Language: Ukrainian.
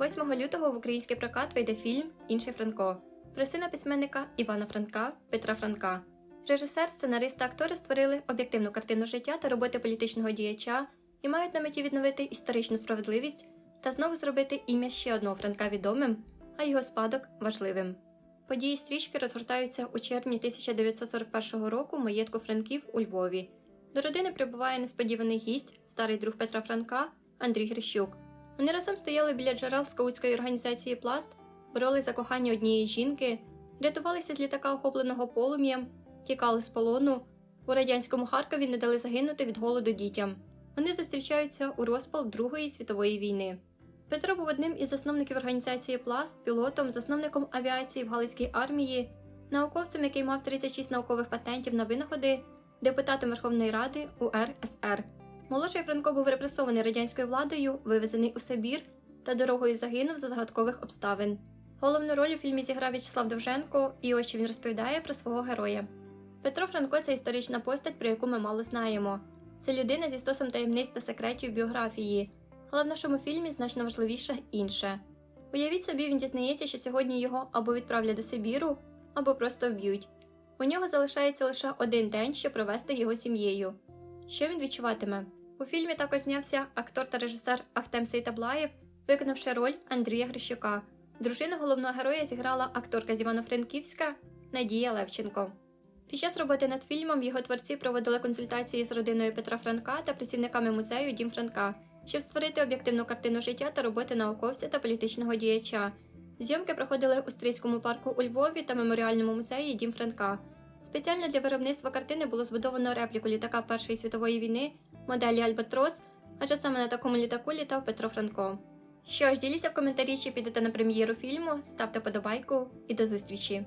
8 лютого в український прокат вийде фільм Інший Франко про сина письменника Івана Франка Петра Франка. Режисер, сценарист та актори створили об'єктивну картину життя та роботи політичного діяча і мають на меті відновити історичну справедливість та знову зробити ім'я ще одного Франка відомим, а його спадок важливим. Події стрічки розгортаються у червні 1941 року в маєтку Франків у Львові. До родини прибуває несподіваний гість, старий друг Петра Франка Андрій Грищук. Вони разом стояли біля джерел скаутської організації Пласт, боролись за кохання однієї жінки, рятувалися з літака, охопленого полум'ям, тікали з полону. У радянському Харкові не дали загинути від голоду дітям. Вони зустрічаються у розпал Другої світової війни. Петро був одним із засновників організації Пласт, пілотом, засновником авіації в Галицькій армії, науковцем, який мав 36 наукових патентів на винаходи, депутатом Верховної Ради УРСР. Молодший Франко був репресований радянською владою, вивезений у Сибір та дорогою загинув за загадкових обставин. Головну роль у фільмі зіграв В'ячеслав Довженко, і ось що він розповідає про свого героя. Петро Франко це історична постать, про яку ми мало знаємо. Це людина зі стосом таємниць та секретів біографії, але в нашому фільмі значно важливіше інше. Уявіть собі, він дізнається, що сьогодні його або відправлять до Сибіру, або просто вб'ють. У нього залишається лише один день, щоб провести його сім'єю. Що він відчуватиме? У фільмі також знявся актор та режисер Ахтем Сейтаблаєв, виконавши роль Андрія Грищука. Дружину головного героя зіграла акторка з Івано-Франківська Надія Левченко. Під час роботи над фільмом його творці проводили консультації з родиною Петра Франка та працівниками музею Дім Франка, щоб створити об'єктивну картину життя та роботи науковця та політичного діяча. Зйомки проходили у Стрийському парку у Львові та меморіальному музеї Дім Франка. Спеціально для виробництва картини було збудовано репліку літака Першої світової війни моделі Альбатрос, адже саме на такому літаку літав Петро Франко. Що ж, діліться в коментарі, чи підете на прем'єру фільму, ставте подобайку і до зустрічі!